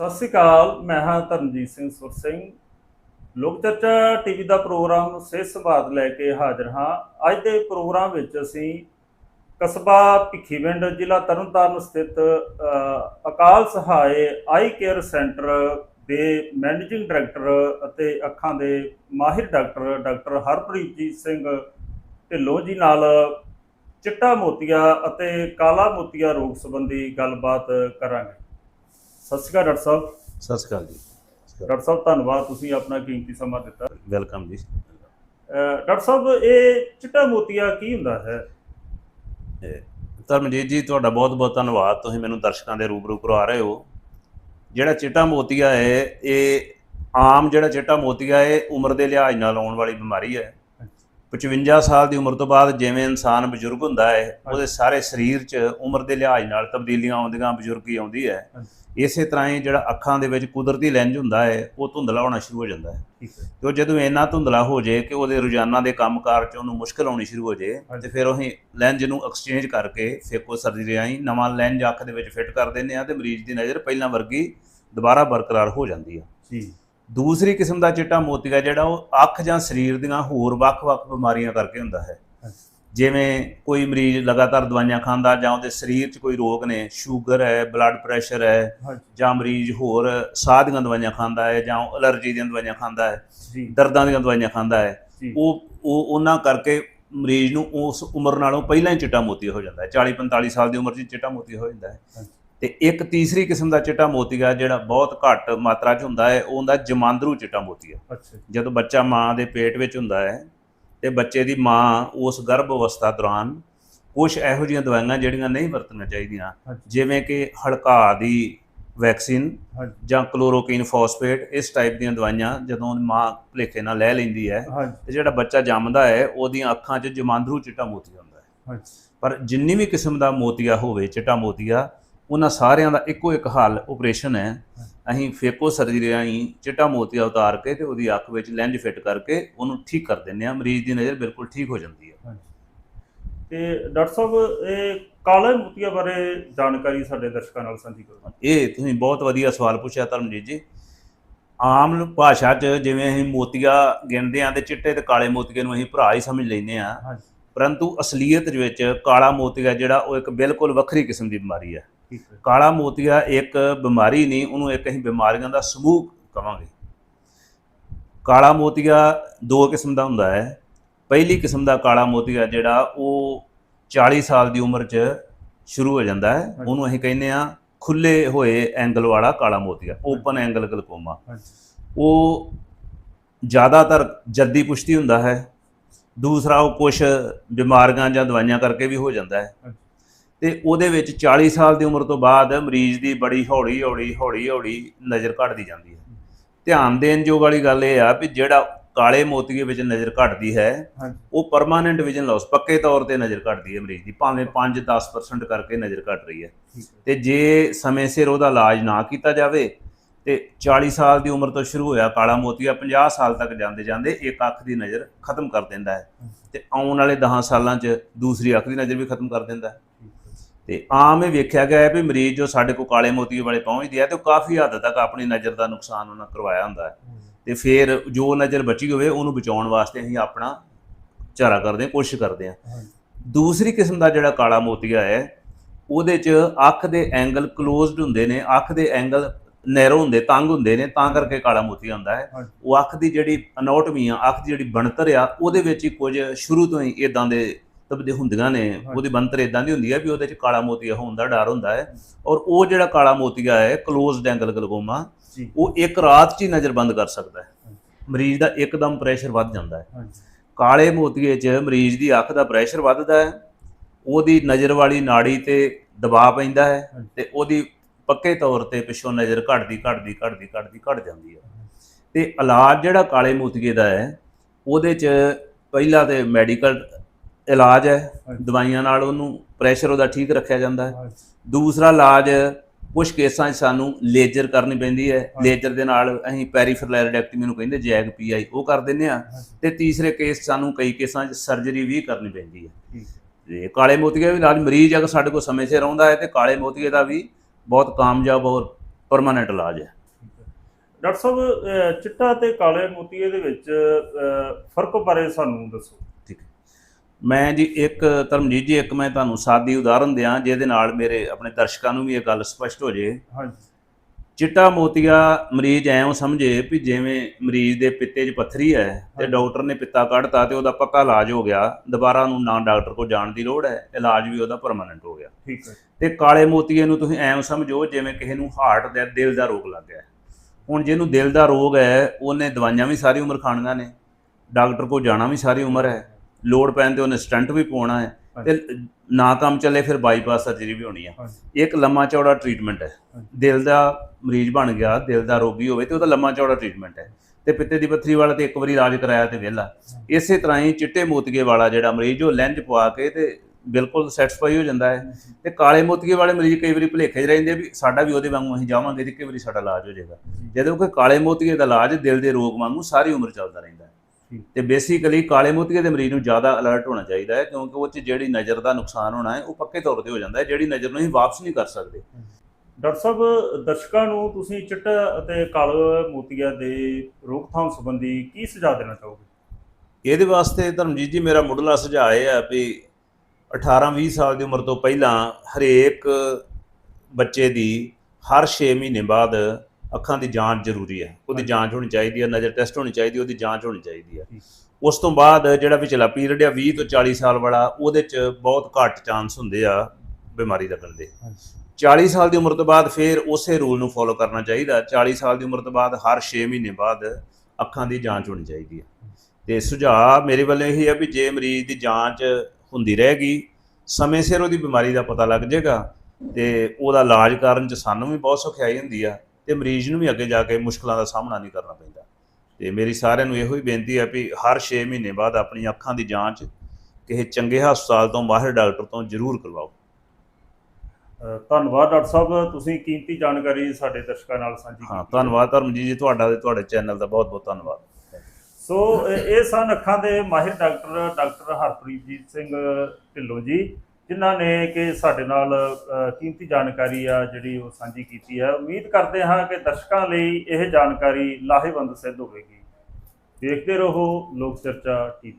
ਸਤਿ ਸ੍ਰੀ ਅਕਾਲ, ਮੈਂ ਹਾਂ ਧਰਮਜੀਤ ਸਿੰਘ ਸੁਰ ਸਿੰਘ। ਲੋਕ ਚਰਚਾ ਟੀਵੀ ਦਾ ਪ੍ਰੋਗਰਾਮ ਸਿਹਤ ਸੰਭਾਲ ਲੈ ਕੇ ਹਾਜ਼ਰ ਹਾਂ। ਅੱਜ ਦੇ ਪ੍ਰੋਗਰਾਮ ਵਿੱਚ ਅਸੀਂ ਕਸਬਾ ਭਿੱਖੀਵਿੰਡ ਜ਼ਿਲ੍ਹਾ ਤਰਨਤਾਰਨ ਸਥਿਤ Akal Sahai eye care centre ਦੇ ਮੈਨੇਜਿੰਗ ਡਾਇਰੈਕਟਰ ਅਤੇ ਅੱਖਾਂ ਦੇ ਮਾਹਿਰ ਡਾਕਟਰ ਡਾਕਟਰ ਹਰਪ੍ਰੀਤਜੀਤ ਸਿੰਘ ਢਿੱਲੋਂ ਜੀ ਨਾਲ ਚਿੱਟਾ ਮੋਤੀਆ ਅਤੇ ਕਾਲਾ ਮੋਤੀਆ ਰੋਗ ਸੰਬੰਧੀ ਗੱਲਬਾਤ ਕਰਾਂਗੇ। ਸਤਿ ਸ਼੍ਰੀ ਅਕਾਲ ਡਾਕਟਰ ਸਾਹਿਬ। ਸਤਿ ਸ਼੍ਰੀ ਅਕਾਲ ਜੀ। ਡਾਕਟਰ ਸਾਹਿਬ ਧੰਨਵਾਦ ਤੁਸੀਂ ਆਪਣਾ ਕੀਮਤੀ ਸਮਾਂ ਦਿੱਤਾ। ਵੈਲਕਮ ਜੀ। ਡਾਕਟਰ ਸਾਹਿਬ ਇਹ ਚਿੱਟਾ ਮੋਤੀਆ ਕੀ ਹੁੰਦਾ ਹੈ? ਧਰਮਜੀਤ ਜੀ ਤੁਹਾਡਾ ਬਹੁਤ ਬਹੁਤ ਧੰਨਵਾਦ। ਤੁਸੀਂ ਮੈਨੂੰ ਦਰਸ਼ਕਾਂ ਦੇ ਰੂਬਰੂ ਕਰਵਾ ਰਹੇ ਹੋ। ਜਿਹੜਾ ਚਿੱਟਾ ਮੋਤੀਆ ਹੈ ਇਹ ਆਮ ਜਿਹੜਾ ਚਿੱਟਾ ਮੋਤੀਆ ਹੈ ਉਮਰ ਦੇ ਲਿਹਾਜ਼ ਨਾਲ ਆਉਣ ਵਾਲੀ ਬਿਮਾਰੀ ਹੈ। 55 ਸਾਲ ਦੀ ਉਮਰ ਤੋਂ ਬਾਅਦ ਜਿਵੇਂ ਇਨਸਾਨ ਬਜ਼ੁਰਗ ਹੁੰਦਾ ਹੈ ਉਹਦੇ ਸਾਰੇ ਸਰੀਰ 'ਚ ਉਮਰ ਦੇ ਲਿਹਾਜ਼ ਨਾਲ ਤਬਦੀਲੀਆਂ ਆਉਂਦੀਆਂ ਬਜ਼ੁਰਗੀ ਆਉਂਦੀ ਹੈ। ਇਸੇ ਤਰ੍ਹਾਂ ਹੀ ਜਿਹੜਾ ਅੱਖਾਂ ਦੇ ਵਿੱਚ ਕੁਦਰਤੀ ਲੈਂਜ ਹੁੰਦਾ ਹੈ ਉਹ ਧੁੰਦਲਾ ਹੋਣਾ ਸ਼ੁਰੂ ਹੋ ਜਾਂਦਾ ਹੈ। ਤੇ ਉਹ ਜਦੋਂ ਇੰਨਾ ਧੁੰਦਲਾ ਹੋ ਜੇ ਕਿ ਉਹਦੇ ਰੋਜ਼ਾਨਾ ਦੇ ਕੰਮਕਾਰ 'ਚ ਉਹਨੂੰ ਮੁਸ਼ਕਲ ਆਉਣੀ ਸ਼ੁਰੂ ਹੋ ਜੇ ਹਾਂਜੀ। ਤੇ ਫਿਰ ਉਹ ਲੈਂਜ ਨੂੰ ਐਕਸਚੇਂਜ ਕਰਕੇ ਫੇਕੋ ਸਰਜਰੀ ਰਾਹੀਂ ਨਵਾਂ ਲੈਂਜ ਅੱਖ ਦੇ ਵਿੱਚ ਫਿੱਟ ਕਰ ਦਿੰਦੇ ਆ ਤੇ ਮਰੀਜ਼ ਦੀ ਨਜ਼ਰ ਪਹਿਲਾਂ ਵਰਗੀ ਦੁਬਾਰਾ ਬਰਕਰਾਰ ਹੋ ਜਾਂਦੀ ਆ ਜੀ। ਦੂਸਰੀ ਕਿਸਮ ਦਾ ਚਿੱਟਾ ਮੋਤੀਆ ਜਿਹੜਾ ਉਹ ਅੱਖ ਜਾਂ ਸਰੀਰ ਦੀਆਂ ਹੋਰ ਵੱਖ-ਵੱਖ ਬਿਮਾਰੀਆਂ ਕਰਕੇ ਹੁੰਦਾ ਹੈ। ਜਿਵੇਂ ਕੋਈ ਮਰੀਜ਼ ਲਗਾਤਾਰ ਦਵਾਈਆਂ ਖਾਂਦਾ ਜਾਂ ਉਹਦੇ ਸਰੀਰ 'ਚ ਕੋਈ ਰੋਗ ਨੇ ਸ਼ੂਗਰ ਹੈ ਬਲੱਡ ਪ੍ਰੈਸ਼ਰ ਹੈ ਜਾਂ ਮਰੀਜ਼ ਹੋਰ ਸਾਹ ਦੀਆਂ ਦਵਾਈਆਂ ਖਾਂਦਾ ਹੈ ਜਾਂ ਉਹ ਅਲਰਜੀ ਦੀਆਂ ਦਵਾਈਆਂ ਖਾਂਦਾ ਹੈ ਦਰਦਾਂ ਦੀਆਂ ਦਵਾਈਆਂ ਖਾਂਦਾ ਹੈ ਉਹ ਉਹ ਉਹਨਾਂ ਕਰਕੇ ਮਰੀਜ਼ ਨੂੰ ਉਸ ਉਮਰ ਨਾਲੋਂ ਪਹਿਲਾਂ ਹੀ ਚਿੱਟਾ ਮੋਤੀਆ ਹੋ ਜਾਂਦਾ ਹੈ। 40 45 ਸਾਲ ਦੀ ਉਮਰ 'ਚ ਚਿੱਟਾ ਮੋਤੀਆ ਹੋ ਜਾਂਦਾ ਹੈ। ਤੇ ਇੱਕ ਤੀਸਰੀ ਕਿਸਮ ਦਾ ਚਿੱਟਾ ਮੋਤੀਆ ਜਿਹੜਾ ਬਹੁਤ ਘੱਟ ਮਾਤਰਾ 'ਚ ਹੁੰਦਾ ਹੈ ਉਹ ਹੁੰਦਾ ਜਮਾਂਦਰੂ ਚਿੱਟਾ ਮੋਤੀਆ। ਅੱਛਾ ਜਦੋਂ ਬੱਚਾ ਮਾਂ ਦੇ ਪੇਟ ਵਿੱਚ ਹੁੰਦਾ ਹੈ ਤੇ ਬੱਚੇ ਦੀ ਮਾਂ ਉਸ ਗਰਭ ਅਵਸਥਾ ਦੌਰਾਨ ਕੁਝ ਇਹੋ ਜਿਹੀਆਂ ਦਵਾਈਆਂ ਜਿਹੜੀਆਂ ਨਹੀਂ ਵਰਤਣੀਆਂ ਚਾਹੀਦੀਆਂ ਜਿਵੇਂ ਕਿ ਹੜਕਾ ਦੀ ਵੈਕਸੀਨ ਜਾਂ ਕਲੋਰੋਕਿਨ ਫਾਸਫੇਟ ਇਸ ਟਾਈਪ ਦੀਆਂ ਦਵਾਈਆਂ ਜਦੋਂ ਮਾਂ ਭੁਲੇਖੇ ਨਾਲ ਲੈ ਲੈਂਦੀ ਹੈ ਤੇ ਜਿਹੜਾ ਬੱਚਾ ਜੰਮਦਾ ਹੈ ਉਹਦੀਆਂ ਅੱਖਾਂ 'ਚ ਜਮਾਂਦਰੂ ਚਿੱਟਾ ਮੋਤੀਆ ਹੁੰਦਾ ਹੈ। ਪਰ ਜਿੰਨੀ ਵੀ ਕਿਸਮ ਦਾ ਮੋਤੀਆ ਹੋਵੇ ਚਿੱਟਾ ਮੋਤੀਆ ਉਹਨਾਂ ਸਾਰਿਆਂ ਦਾ ਇੱਕੋ ਇੱਕ ਹੱਲ ਆਪਰੇਸ਼ਨ ਹੈ। ਅਸੀਂ ਫੇਕੋ ਸਰਜਰੀ ਰਾਹੀਂ ਚਿੱਟਾ ਮੋਤੀਆ ਉਤਾਰ ਕੇ ਤੇ ਉਹਦੀ ਅੱਖ ਵਿੱਚ ਲੈਂਜ ਫਿੱਟ ਕਰਕੇ ਉਹਨੂੰ ਠੀਕ ਕਰ ਦਿੰਦੇ ਆ ਮਰੀਜ਼ ਦੀ ਨਜ਼ਰ ਬਿਲਕੁਲ ਠੀਕ ਹੋ ਜਾਂਦੀ ਹੈ। ਤੇ ਡਾਕਟਰ ਸਾਹਿਬ ਇਹ ਕਾਲੇ ਮੋਤੀਆ ਬਾਰੇ ਜਾਣਕਾਰੀ ਸਾਡੇ ਦਰਸ਼ਕਾਂ ਨਾਲ ਸਾਂਝੀ ਕਰੋ। ਇਹ ਤੁਸੀਂ ਬਹੁਤ ਵਧੀਆ ਸਵਾਲ ਪੁੱਛਿਆ ਧਰਮਜੀਤ ਜੀ। ਆਮ ਭਾਸ਼ਾ 'ਚ ਜਿਵੇਂ ਅਸੀਂ ਮੋਤੀਆ ਗਿਣਦੇ ਆ ਤੇ ਚਿੱਟੇ ਤੇ ਕਾਲੇ ਮੋਤੀਏ ਨੂੰ ਅਸੀਂ ਭਰਾ ਹੀ ਸਮਝ ਲੈਂਦੇ ਆ ਪਰੰਤੂ ਅਸਲੀਅਤ ਦੇ ਵਿੱਚ ਕਾਲਾ ਮੋਤੀਆ ਜਿਹੜਾ ਉਹ ਇੱਕ ਬਿਲਕੁਲ ਵੱਖਰੀ ਕਿਸਮ ਦੀ ਬਿਮਾਰੀ ਹੈ। ਕਾਲਾ ਮੋਤੀਆ ਇੱਕ ਬਿਮਾਰੀ ਨਹੀਂ ਉਹਨੂੰ ਇੱਕ ਅਸੀਂ ਬਿਮਾਰੀਆਂ ਦਾ ਸਮੂਹ ਕਵਾਂਗੇ। ਕਾਲਾ ਮੋਤੀਆ ਦੋ ਕਿਸਮ ਦਾ ਹੁੰਦਾ ਹੈ। ਪਹਿਲੀ ਕਿਸਮ ਦਾ ਕਾਲਾ ਮੋਤੀਆ ਜਿਹੜਾ ਉਹ 40 ਸਾਲ ਦੀ ਉਮਰ 'ਚ ਸ਼ੁਰੂ ਹੋ ਜਾਂਦਾ ਹੈ। ਉਹਨੂੰ ਅਸੀਂ ਕਹਿੰਦੇ ਆ ਖੁੱਲੇ ਹੋਏ ਐਂਗਲ ਵਾਲਾ ਕਾਲਾ ਮੋਤੀਆ ਓਪਨ ਐਂਗਲ ਗਲਕੋਮਾ ਉਹ ਜ਼ਿਆਦਾਤਰ ਜਲਦੀ ਪੁਸ਼ਟੀ ਹੁੰਦਾ ਹੈ। ਦੂਸਰਾ ਉਹ ਕੁਝ ਬਿਮਾਰੀਆਂ ਜਾਂ ਦਵਾਈਆਂ ਕਰਕੇ ਵੀ ਹੋ ਜਾਂਦਾ ਹੈ। ਤੇ ਉਹਦੇ ਵਿੱਚ 40 ਸਾਲ ਦੀ ਉਮਰ ਤੋਂ ਬਾਅਦ ਮਰੀਜ਼ ਦੀ ਬੜੀ ਹੌਲੀ ਹੌਲੀ ਹੌਲੀ ਹੌਲੀ ਨਜ਼ਰ ਘਟਦੀ ਜਾਂਦੀ ਹੈ। ਧਿਆਨ ਦੇਣ ਯੋਗ ਵਾਲੀ ਗੱਲ ਇਹ ਆ ਵੀ ਜਿਹੜਾ ਕਾਲੇ ਮੋਤੀਏ ਵਿੱਚ ਨਜ਼ਰ ਘਟਦੀ ਹੈ ਉਹ ਪਰਮਾਨੈਂਟ ਵਿਜ਼ਨ ਲਾਸ ਪੱਕੇ ਤੌਰ ਤੇ ਨਜ਼ਰ ਘਟਦੀ ਹੈ ਮਰੀਜ਼ ਦੀ ਭਾਵੇਂ 5-10% ਕਰਕੇ ਨਜ਼ਰ ਘਟ ਰਹੀ ਹੈ। ਤੇ ਜੇ ਸਮੇਂ ਸਿਰ ਉਹਦਾ ਇਲਾਜ ਨਾ ਕੀਤਾ ਜਾਵੇ ਤੇ 40 ਸਾਲ ਦੀ ਉਮਰ ਤੋਂ ਸ਼ੁਰੂ ਹੋਇਆ ਕਾਲਾ ਮੋਤੀਆ 50 ਸਾਲ ਤੱਕ ਜਾਂਦੇ ਜਾਂਦੇ ਇੱਕ ਅੱਖ ਦੀ ਨਜ਼ਰ ਖਤਮ ਕਰ ਦਿੰਦਾ ਹੈ। ਤੇ ਆਉਣ ਵਾਲੇ 10 ਸਾਲਾਂ 'ਚ ਦੂਸਰੀ ਅੱਖ ਦੀ ਨਜ਼ਰ ਵੀ ਖਤਮ ਕਰ ਦਿੰਦਾ ਹੈ। ਤੇ ਆਮ ਇਹ ਵੇਖਿਆ ਗਿਆ ਹੈ ਵੀ ਮਰੀਜ਼ ਜੋ ਸਾਡੇ ਕੋਲ ਕਾਲੇ ਮੋਤੀਏ ਵਾਲੇ ਪਹੁੰਚਦੇ ਆ ਤੇ ਉਹ ਕਾਫੀ ਹੱਦ ਤੱਕ ਆਪਣੀ ਨਜ਼ਰ ਦਾ ਨੁਕਸਾਨ ਉਹਨਾਂ ਕਰਵਾਇਆ ਹੁੰਦਾ ਹੈ। ਤੇ ਫਿਰ ਜੋ ਨਜ਼ਰ ਬਚੀ ਹੋਵੇ ਉਹਨੂੰ ਬਚਾਉਣ ਵਾਸਤੇ ਅਸੀਂ ਆਪਣਾ ਚਾਰਾ ਕਰਦੇ ਹਾਂ ਕੋਸ਼ਿਸ਼ ਕਰਦੇ ਹਾਂ। ਦੂਸਰੀ ਕਿਸਮ ਦਾ ਜਿਹੜਾ ਕਾਲਾ ਮੋਤੀਆ ਹੈ ਉਹਦੇ 'ਚ ਅੱਖ ਦੇ ਐਂਗਲ ਕਲੋਜ਼ਡ ਹੁੰਦੇ ਨੇ ਅੱਖ ਦੇ ਐਂਗਲ ਨੈਰੋ ਹੁੰਦੇ ਤੰਗ ਹੁੰਦੇ ਨੇ ਤਾਂ ਕਰਕੇ ਕਾਲਾ ਮੋਤੀਆ ਹੁੰਦਾ ਹੈ। ਉਹ ਅੱਖ ਦੀ ਜਿਹੜੀ ਅਨੋਟਮੀ ਆ ਅੱਖ ਦੀ ਜਿਹੜੀ ਬਣਤਰ ਆ ਉਹਦੇ ਵਿੱਚ ਹੀ ਕੁਝ ਸ਼ੁਰੂ ਤੋਂ ਹੀ ਇਦਾਂ ਦੇ ਤਬਦੇ ਹੁੰਦੀਆਂ ਨੇ ਉਹਦੀ ਬਣਤਰ ਇਦਾਂ ਦੀ ਹੁੰਦੀ ਹੈ ਵੀ ਉਹਦੇ 'ਚ ਕਾਲਾ ਮੋਤੀਆ ਹੋਣ ਦਾ ਡਰ ਹੁੰਦਾ ਹੈ ਔਰ ਉਹ ਜਿਹੜਾ ਕਾਲਾ ਮੋਤੀਆ ਹੈ ਕਲੋਜ਼ਡ ਐਂਗਲ ਗਲਕੋਮਾ ਜੀ। ਉਹ ਇੱਕ ਰਾਤ 'ਚ ਹੀ ਨਜ਼ਰ ਬੰਦ ਕਰ ਸਕਦਾ ਹੈ। ਮਰੀਜ਼ ਦਾ ਇੱਕਦਮ ਪ੍ਰੈਸ਼ਰ ਵੱਧ ਜਾਂਦਾ ਹੈ। ਕਾਲੇ ਮੋਤੀਏ 'ਚ ਮਰੀਜ਼ ਦੀ ਅੱਖ ਦਾ ਪ੍ਰੈਸ਼ਰ ਵੱਧਦਾ ਹੈ ਉਹਦੀ ਨਜ਼ਰ ਵਾਲੀ ਨਾੜੀ ਤੇ ਦਬਾਅ ਪੈਂਦਾ ਹੈ। ਤੇ ਉਹਦੀ ਪੱਕੇ ਤੌਰ ਤੇ ਪਿੱਛੋਂ ਨਜ਼ਰ ਘਟਦੀ ਘਟਦੀ ਘਟਦੀ ਘਟਦੀ ਘਟ ਜਾਂਦੀ ਹੈ। ਤੇ ਇਲਾਜ ਜਿਹੜਾ ਕਾਲੇ ਮੋਤੀਏ ਦਾ ਹੈ ਉਹਦੇ 'ਚ ਪਹਿਲਾ ਤੇ ਮੈਡੀਕਲ ਇਲਾਜ ਹੈ। ਦਵਾਈਆਂ ਨਾਲ ਉਹਨੂੰ ਪ੍ਰੈਸ਼ਰ ਉਹਦਾ ਠੀਕ ਰੱਖਿਆ ਜਾਂਦਾ ਹੈ। ਦੂਸਰਾ ਇਲਾਜ ਕੁਝ ਕੇਸਾਂ 'ਚ ਸਾਨੂੰ ਲੇਜ਼ਰ ਕਰਨੀ ਪੈਂਦੀ ਹੈ। ਲੇਜ਼ਰ ਦੇ ਨਾਲ ਅਸੀਂ ਪੈਰੀਫਰਲ ਐਰਡੈਕਟਮੀ ਨੂੰ ਕਹਿੰਦੇ ਜੈਗ ਪੀਆਈ ਉਹ ਕਰ ਦਿੰਦੇ ਆ ਤੇ ਤੀਸਰੇ ਕੇਸ ਸਾਨੂੰ ਕਈ ਕੇਸਾਂ 'ਚ ਸਰਜਰੀ ਵੀ ਕਰਨੀ ਪੈਂਦੀ ਹੈ। ਤੇ ਕਾਲੇ ਮੋਤੀਏ ਵੀ ਇਲਾਜ ਮਰੀਜ਼ ਅਗਰ ਸਾਡੇ ਕੋਲ ਸਮੇਂ ਸਿਰ ਆਉਂਦਾ ਹੈ ਤੇ ਕਾਲੇ ਮੋਤੀਏ ਦਾ ਵੀ ਬਹੁਤ ਕਾਮਯਾਬ ਔਰ ਪਰਮਾਨੈਂਟ ਇਲਾਜ ਹੈ। ਡਾਕਟਰ ਸਾਹਿਬ ਚਿੱਟਾ ਤੇ ਕਾਲੇ ਮੋਤੀਏ ਦੇ ਵਿੱਚ ਫ਼ਰਕ ਬਾਰੇ ਸਾਨੂੰ ਦੱਸੋ। ਮੈਂ ਜੀ ਇੱਕ ਧਰਮਜੀਤ ਜੀ ਇੱਕ ਮੈਂ ਤੁਹਾਨੂੰ ਸਾਦੀ ਉਦਾਹਰਨ ਦਿਆਂ ਜਿਹਦੇ ਨਾਲ ਮੇਰੇ ਆਪਣੇ ਦਰਸ਼ਕਾਂ ਨੂੰ ਵੀ ਇਹ ਗੱਲ ਸਪਸ਼ਟ ਹੋ ਜੇ। ਹਾਂਜੀ। ਚਿੱਟਾ ਮੋਤੀਆ ਮਰੀਜ਼ ਐਂ ਸਮਝੇ ਵੀ ਜਿਵੇਂ ਮਰੀਜ਼ ਦੇ ਪਿੱਤੇ 'ਚ ਪੱਥਰੀ ਹੈ ਤੇ। ਡਾਕਟਰ ਨੇ ਪਿੱਤਾ ਕੱਢਤਾ ਤੇ ਉਹਦਾ ਪੱਕਾ ਇਲਾਜ ਹੋ ਗਿਆ। ਦੁਬਾਰਾ ਉਹਨੂੰ ਨਾ ਡਾਕਟਰ ਕੋਲ ਜਾਣ ਦੀ ਲੋੜ ਹੈ ਇਲਾਜ ਵੀ ਉਹਦਾ ਪਰਮਾਨੈਂਟ ਹੋ ਗਿਆ। ਠੀਕ ਹੈ ਤੇ ਕਾਲੇ ਮੋਤੀਏ ਨੂੰ ਤੁਸੀਂ ਐਂ ਸਮਝੋ ਜਿਵੇਂ ਕਿਸੇ ਨੂੰ ਹਾਰਟ ਦਾ ਦਿਲ ਦਾ ਰੋਗ ਲੱਗ ਗਿਆ। ਹੁਣ ਜਿਹਨੂੰ ਦਿਲ ਦਾ ਰੋਗ ਹੈ ਉਹਨੇ ਦਵਾਈਆਂ ਵੀ ਸਾਰੀ ਉਮਰ ਖਾਣੀਆਂ ਨੇ ਡਾਕਟਰ ਕੋਲ ਜਾਣਾ ਵੀ ਸਾਰੀ ਉਮਰ ਹੈ ਲੋੜ ਪੈਣ ਤੇ ਉਹਨੇ ਸਟੰਟ ਵੀ ਪਾਉਣਾ ਹੈ ਤੇ ਨਾ ਕੰਮ ਚੱਲੇ ਫਿਰ ਬਾਈਪਾਸ ਸਰਜਰੀ ਵੀ ਹੋਣੀ ਹੈ ਹਾਂਜੀ। ਇੱਕ ਲੰਮਾ ਚੌੜਾ ਟ੍ਰੀਟਮੈਂਟ ਹੈ। ਦਿਲ ਦਾ ਮਰੀਜ਼ ਬਣ ਗਿਆ ਦਿਲ ਦਾ ਰੋਗੀ ਹੋਵੇ ਤੇ ਉਹਦਾ ਲੰਮਾ ਚੌੜਾ ਟ੍ਰੀਟਮੈਂਟ ਹੈ। ਤੇ ਪਿੱਤੇ ਦੀ ਪੱਥਰੀ ਵਾਲਾ ਤੇ ਇੱਕ ਵਾਰੀ ਇਲਾਜ ਕਰਾਇਆ ਤੇ ਵਿਹਲਾ। ਇਸੇ ਤਰ੍ਹਾਂ ਹੀ ਚਿੱਟੇ ਮੋਤੀਏ ਵਾਲਾ ਜਿਹੜਾ ਮਰੀਜ਼ ਉਹ ਲੈਂਜ ਪਵਾ ਕੇ ਤੇ ਬਿਲਕੁਲ ਸੈਟੀਸਫਾਈ ਹੋ ਜਾਂਦਾ ਹੈ। ਤੇ ਕਾਲੇ ਮੋਤੀਏ ਵਾਲੇ ਮਰੀਜ਼ ਕਈ ਵਾਰੀ ਭੁਲੇਖੇ 'ਚ ਰਹਿੰਦੇ ਵੀ ਸਾਡਾ ਵੀ ਉਹਦੇ ਵਾਂਗੂ ਅਸੀਂ ਜਾਵਾਂਗੇ ਤੇ ਕਈ ਵਾਰੀ ਸਾਡਾ ਇਲਾਜ ਹੋ ਜਾਏਗਾ। ਜਦੋਂ ਕਿ ਕਾਲੇ ਮੋਤੀਏ ਦਾ ਇਲਾਜ ਦਿਲ ਦੇ ਰੋਗ ਵਾਂਗੂ ਸਾਰੀ ਉਮਰ ਚੱਲਦਾ ਰਹਿੰਦਾ। ਤੇ ਬੇਸਿਕਲੀ ਕਾਲੇ ਮੋਤੀਏ ਦੇ ਮਰੀਜ਼ ਨੂੰ ਜ਼ਿਆਦਾ ਅਲਰਟ ਹੋਣਾ ਚਾਹੀਦਾ ਹੈ ਕਿਉਂਕਿ ਉਹ 'ਚ ਜਿਹੜੀ ਨਜ਼ਰ ਦਾ ਨੁਕਸਾਨ ਹੋਣਾ ਹੈ ਉਹ ਪੱਕੇ ਤੌਰ ਤੇ ਹੋ ਜਾਂਦਾ ਹੈ ਜਿਹੜੀ ਨਜ਼ਰ ਨੂੰ ਅਸੀਂ ਵਾਪਸ ਨਹੀਂ ਕਰ ਸਕਦੇ। ਡਾਕਟਰ ਸਾਹਿਬ ਦਰਸ਼ਕਾਂ ਨੂੰ ਤੁਸੀਂ ਚਿੱਟਾ ਅਤੇ ਕਾਲੇ ਮੋਤੀਆ ਦੇ ਰੋਕਥਾਮ ਸੰਬੰਧੀ ਕੀ ਸੁਝਾਅ ਦੇਣਾ ਚਾਹੋਗੇ? ਇਹਦੇ ਵਾਸਤੇ ਧਰਮਜੀਤ ਜੀ ਮੇਰਾ ਮੁੱਢਲਾ ਸੁਝਾਅ ਇਹ ਹੈ ਵੀ 18-20 ਸਾਲ ਦੀ ਉਮਰ ਤੋਂ ਪਹਿਲਾਂ ਹਰੇਕ ਬੱਚੇ ਦੀ ਹਰ 6 ਮਹੀਨੇ ਬਾਅਦ ਅੱਖਾਂ ਦੀ ਜਾਂਚ ਜ਼ਰੂਰੀ ਹੈ। ਉਹਦੀ ਜਾਂਚ ਹੋਣੀ ਚਾਹੀਦੀ ਹੈ ਨਜ਼ਰ ਟੈਸਟ ਹੋਣੀ ਚਾਹੀਦੀ ਉਹਦੀ ਜਾਂਚ ਹੋਣੀ ਚਾਹੀਦੀ ਹੈ। ਉਸ ਤੋਂ ਬਾਅਦ ਜਿਹੜਾ ਵਿਚਲਾ ਪੀਰੀਅਡ ਆ 20 ਤੋਂ 40 ਸਾਲ ਵਾਲਾ ਉਹਦੇ 'ਚ ਬਹੁਤ ਘੱਟ ਚਾਂਸ ਹੁੰਦੇ ਆ ਬਿਮਾਰੀ ਲੱਗਣ ਦੇ। 40 ਸਾਲ ਦੀ ਉਮਰ ਤੋਂ ਬਾਅਦ ਫਿਰ ਉਸੇ ਰੂਲ ਨੂੰ ਫੋਲੋ ਕਰਨਾ ਚਾਹੀਦਾ। 40 ਸਾਲ ਦੀ ਉਮਰ ਤੋਂ ਬਾਅਦ ਹਰ 6 ਮਹੀਨੇ ਬਾਅਦ ਅੱਖਾਂ ਦੀ ਜਾਂਚ ਹੋਣੀ ਚਾਹੀਦੀ ਹੈ। ਤੇ ਸੁਝਾਅ ਮੇਰੇ ਵੱਲੋਂ ਇਹ ਹੈ ਵੀ ਜੇ ਮਰੀਜ਼ ਦੀ ਜਾਂਚ ਹੁੰਦੀ ਰਹੇਗੀ ਸਮੇਂ ਸਿਰ ਉਹਦੀ ਬਿਮਾਰੀ ਦਾ ਪਤਾ ਲੱਗ ਜਾਏਗਾ ਤੇ ਉਹਦਾ ਇਲਾਜ ਕਰਨ 'ਚ ਸਾਨੂੰ ਵੀ ਬਹੁਤ ਸੌਖਿਆਈ ਹੁੰਦੀ ਆ। ਤੇ ਮਰੀਜ਼ ਨੂੰ ਵੀ ਅੱਗੇ ਜਾ ਕੇ ਮੁਸ਼ਕਲਾਂ ਦਾ ਸਾਹਮਣਾ ਨਹੀਂ ਕਰਨਾ ਪੈਂਦਾ। ਤੇ ਮੇਰੀ ਸਾਰਿਆਂ ਨੂੰ ਇਹੋ ਹੀ ਬੇਨਤੀ ਹੈ ਵੀ ਹਰ 6 ਮਹੀਨੇ ਬਾਅਦ ਆਪਣੀ ਅੱਖਾਂ ਦੀ ਜਾਂਚ ਕਿਸੇ ਚੰਗੇ ਹਸਪਤਾਲ ਤੋਂ ਮਾਹਿਰ ਡਾਕਟਰ ਤੋਂ ਜ਼ਰੂਰ ਕਰਵਾਓ। ਧੰਨਵਾਦ ਡਾਕਟਰ ਸਾਹਿਬ ਤੁਸੀਂ ਕੀਮਤੀ ਜਾਣਕਾਰੀ ਸਾਡੇ ਦਰਸ਼ਕਾਂ ਨਾਲ ਸਾਂਝੀ ਹਾਂ ਕੀਤੀ ਧੰਨਵਾਦ ਧਰਮਜੀਤ ਜੀ ਤੁਹਾਡਾ ਤੇ ਤੁਹਾਡੇ ਚੈਨਲ ਦਾ ਬਹੁਤ ਬਹੁਤ ਧੰਨਵਾਦ। ਸੋ ਇਹ ਇਹ ਸਨ ਅੱਖਾਂ ਦੇ ਮਾਹਿਰ ਡਾਕਟਰ ਡਾਕਟਰ ਹਰਪ੍ਰੀਤਜੀਤ ਸਿੰਘ ਢਿੱਲੋਂ ਜੀ। ਜਿਨ੍ਹਾਂ ਨੇ ਕਿ ਸਾਡੇ ਨਾਲ ਕੀਮਤੀ ਜਾਣਕਾਰੀ ਆ ਜਿਹੜੀ ਉਹ ਸਾਂਝੀ ਕੀਤੀ ਹੈ ਉਮੀਦ ਕਰਦੇ ਹਾਂ ਕਿ ਦਰਸ਼ਕਾਂ ਲਈ ਇਹ ਜਾਣਕਾਰੀ ਲਾਹੇਵੰਦ ਸਿੱਧ ਹੋਵੇਗੀ। ਦੇਖਦੇ ਰਹੋ ਲੋਕ ਚਰਚਾ ਟੀਵੀ।